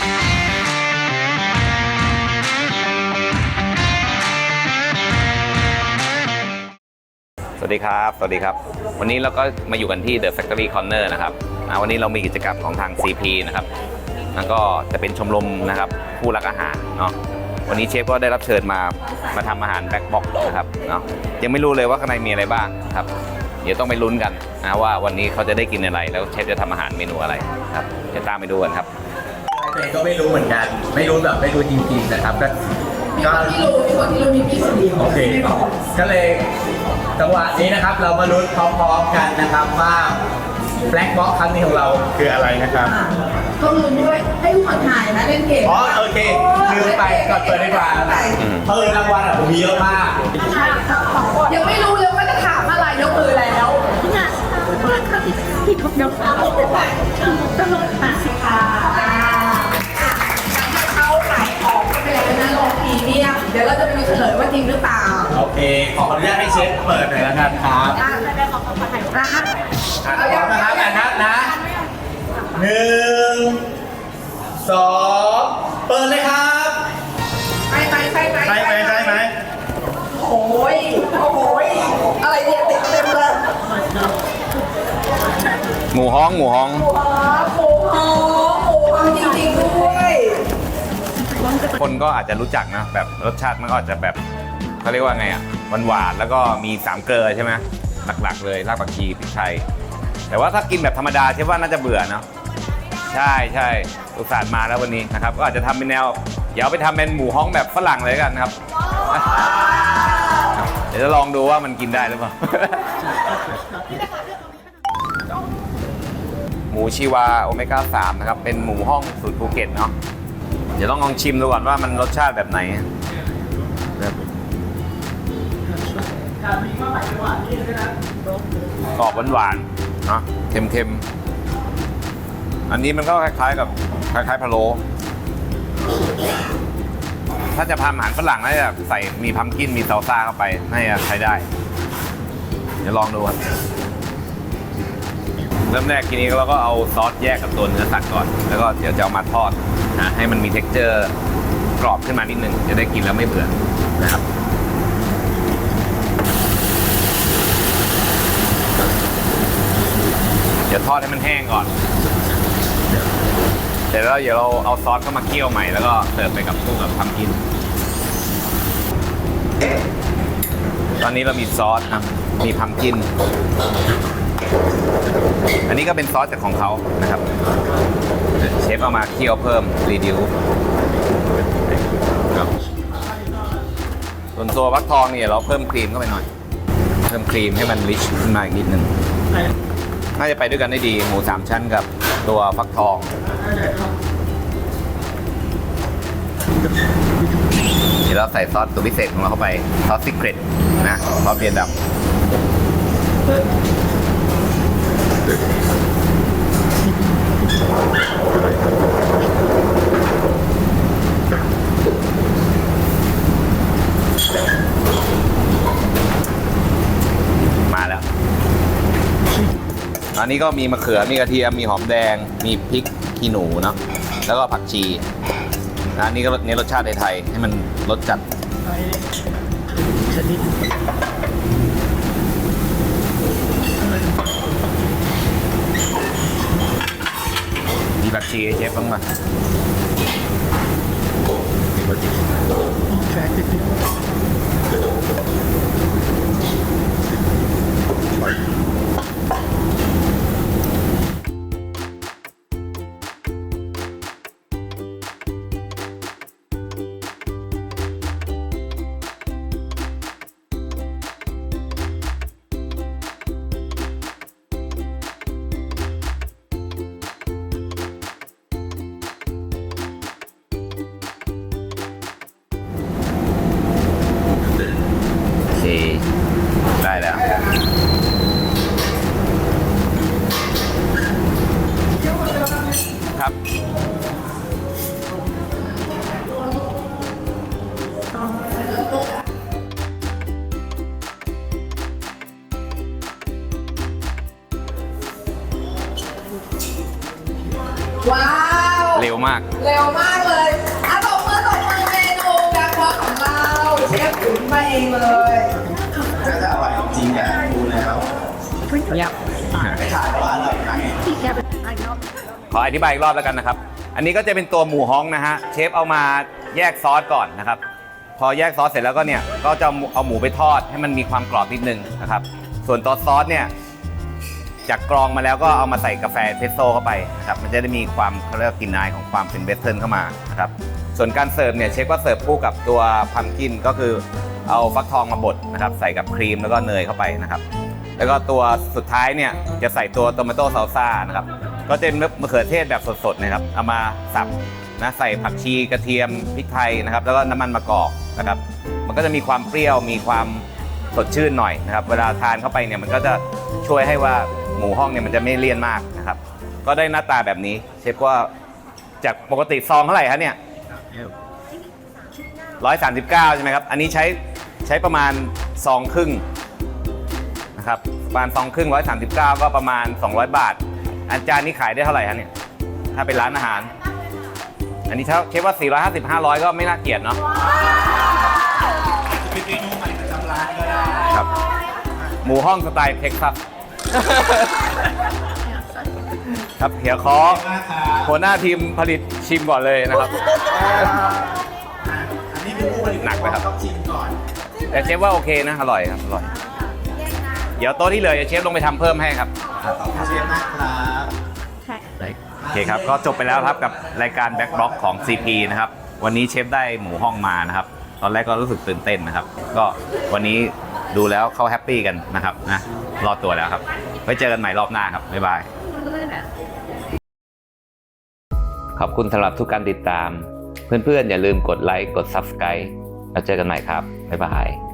สวัสดีครับ สวัสดีครับ วันนี้เราก็มาอยู่กันที่ The Factory Corner นะครับวันนี้เรามีกิจกรรมของทาง CP นะครับแล้วก็จะเป็นชมรมนะครับผู้รักอาหารเนาะ วันนี้เชฟก็ได้รับเชิญมา มาทำอาหารแบ็คบ็อกนะครับเนาะ ยังไม่รู้เลยว่าข้างในมีอะไรบ้างครับ เดี๋ยวต้องไปลุ้นกันนะว่าวันนี้เขาจะได้กินอะไร แล้วเชฟจะทำอาหารเมนูอะไรครับเดี๋ยวตามไปดูกันครับ เองก็ไม่รู้เหมือนกัน ไม่รู้แบบไม่รู้จริงๆนะครับก็ก็ที่รู้มีคนที่รู้มีพี่คนเดียวโอเคก็เลยจังหวะนี้นะครับ เรามาลุ้นพร้อมๆกันนะครับว่าแบล็คบ็อกครั้งนี้ของเราคืออะไรนะครับก็รู้ด้วยให้ทุกคนถ่ายนะเล่นเกมอ๋อโอเคลืมไปก่อนเปิดดีกว่าเพราะเออรางวัลอะผมมีเยอะมากยังไม่รู้เลยว่าจะถามอะไรยกมือแล้วที่ทุกยกเอาตลอดมาสิค่ะ เมียมเดี๋ยวเราจะไปดูเฉลยว่าจริงหรือเปล่าโอเค ขออนุญาตให้เชฟเปิดหน่อยแล้วกันครับอะนะฮะอะพร้อมนะครับอะนับนะหนึ่งสองเปิดเลยครับไปไปไปไปใช่ไหมใช่ไหมโอ้ยโอ้ยอะไรเนี่ยติดเต็มเลย หมูฮ้องหมูฮ้องว้ คนก็อาจจะรู้จักนะแบบรสชาติมันก็อาจจะแบบเขาเรียกว่าไงอะหวานๆแล้วก็มีสามเกลือใช่ไหมหลักๆ เลยรากผักชีพริกไทยแต่ว่าถ้ากินแบบธรรมดาเชื่อว่าน่าจะเบื่อเนอะใช่ใช่อุตส่าห์มาแล้ววันนี้นะครับ ก็อาจจะทำเป็นแนวเดี๋ยวไปทำเป็นหมูฮ้องแบบฝรั่งเลยกันนะครับ เดี๋ยวจะลองดูว่ามันกินได้หรือเปล่า หมูชีวาโอเมก้า3นะครับ เป็นหมูห้องสูตรภูเก็ตเนาะ ดี๋ยวต้องลองชิมดูก่อนว่ามันรสชาติแบบไหนนะครับกรอบหวานๆเนาะเค็มๆ อันนี้มันก็คล้ายๆกับคล้ายๆพะโล้ถ้าจะทำอาหารฝรั่งน่าจะใส่มีพัมกินมีซาลซ่าเข้าไปน่าจะใช้ได้ เดี๋ยวลองดูครับ เริ่มแรกทีนี้เราก็เอาซอสแยกกับตัวเนื้อสัตว์ก่อน แล้วก็เดี๋ยวจะเอามาทอดะให้มันมี t e x t อร์กรอบขึ้นมานิดนึง จะได้กินแล้วไม่เบื่อนะครับเดี๋ยวทอดให้มันแห้งก่อนเสร็จแล้วเดี๋ยวเราเอาซอสเข้ามาเคี่ยวใหม่แล้วก็เสิร์ฟไปกับคู่กับทำกิน ตอนนี้เรามีซอสครับมีพัมกิน อันนี้ก็เป็นซอสจากของเขานะครับ เชฟเอามาเคี่ยวเพิ่มรีดิวส่วนตัวฟักทองเนี่ยเราเพิ่มครีมเข้าไปหน่อย เพิ่มครีมให้มันริชขึ้นมาอีกนิดนึงน่าจะไปด้วยกันได้ดีหมูสามชั้นกับตัวฟักทองเดี๋ยวเราใส่ซอสตัวพิเศษของเราเข้าไป ซอสซิกเรตนะซอสเบียร์ดำ มาแล้ว อันนี้ก็มีมะเขือ มีกระเทียม มีหอมแดง มีพริกขี้หนูเนาะ แล้วก็ผักชีอันนี้ก็เน้นรสชาติไทยๆให้มันรสจัด มีผักชีให้เชฟบ้างไหมโว้าว เร็วมาก เร็วมากเลยอะตบมือตบมือเมนูแบ็คบ็อกของเราเชฟขุนมาเองเลยจะอร่อยจริงอะดูแล้วยับไม่ถ่ายว่าอร่อยไหมขออธิบายอีกรอบแล้วกันนะครับ อันนี้ก็จะเป็นตัวหมูฮ้องนะฮะ เชฟเอามาแยกซอสก่อนนะครับ พอแยกซอสเสร็จแล้วก็เนี่ย ก็จะเอาหมูไปทอดให้มันมีความกรอบนิดนึงนะครับ ส่วนตัวซอสเนี่ย จากกรองมาแล้วก็เอามาใส่กาแฟเทสโซ่เข้าไปนะครับมันจะได้มีความเขาเรียกกลิ่นอายของความเป็นเวสเทิร์นเข้ามานะครับส่วนการเสิร์ฟเนี่ยเชฟก็เสิร์ฟคู่กับตัวพัมกินก็คือเอาฟักทองมาบดนะครับใส่กับครีมแล้วก็เนยเข้าไปนะครับแล้วก็ตัวสุดท้ายเนี่ยจะใส่ตัวโตมาโต้ซาลซ่านะครับก็จะเป็นมะเขือเทศแบบสดๆนะครับเอามาสับนะใส่ผักชีกระเทียมพริกไทยนะครับแล้วก็น้ำมันมะกอกนะครับมันก็จะมีความเปรี้ยวมีความสดชื่นหน่อยนะครับเวลาทานเข้าไปเนี่ยมันก็จะช่วยให้ว่า หมูห้องเนี่ยมันจะไม่เลี่ยนมากนะครับ ก็ได้หน้าตาแบบนี้ เชฟก็จากปกติซองเท่าไหร่คะเนี่ยร้อยสามสิบเก้าใช่ไหมครับ อันนี้ใช้ใช้ประมาณซองครึ่งนะครับประมาณซองครึ่งร้อยสามสิบเก้าก็ประมาณ200บาท อันจานนี้ขายได้เท่าไหร่ฮะเนี่ยถ้าเป็นร้านอาหาร อันนี้ถ้าเชฟว่า450 500ก็ไม่น่าเกลียดเนาะเป็นเมนูใหม่ประจำร้านก็ได้ครับ หมูห้องสไตล์เท็กซัส ครับเดี๋ยวขอมากครับหัวหน้าทีมผลิตชิมก่อนเลยนะครับ อันนี้เป็นผู้ผลิตหนักไหมครับ ต้องชิมก่อน แต่เชฟว่าโอเคนะ อร่อยครับ อร่อย เดี๋ยวโต๊ะที่เหลือเดี๋ยวเชฟลงไปทำเพิ่มให้ครับ ขอบคุณเชฟมากครับโอเคครับ ก็จบไปแล้วครับกับรายการแบ็กบล็อกของ CP นะครับ วันนี้เชฟได้หมูห้องมานะครับ ตอนแรกก็รู้สึกตื่นเต้นนะครับ ก็วันนี้ ดูแล้วเขาแฮปปี้กันนะครับนะรอดตัวแล้วครับ ไว้เจอกันใหม่รอบหน้าครับ บ๊ายบาย ขอบคุณสำหรับทุกการติดตาม เพื่อนๆ อย่าลืมกดไลค์ กด Subscribe แล้วเจอกันใหม่ครับ บ๊ายบาย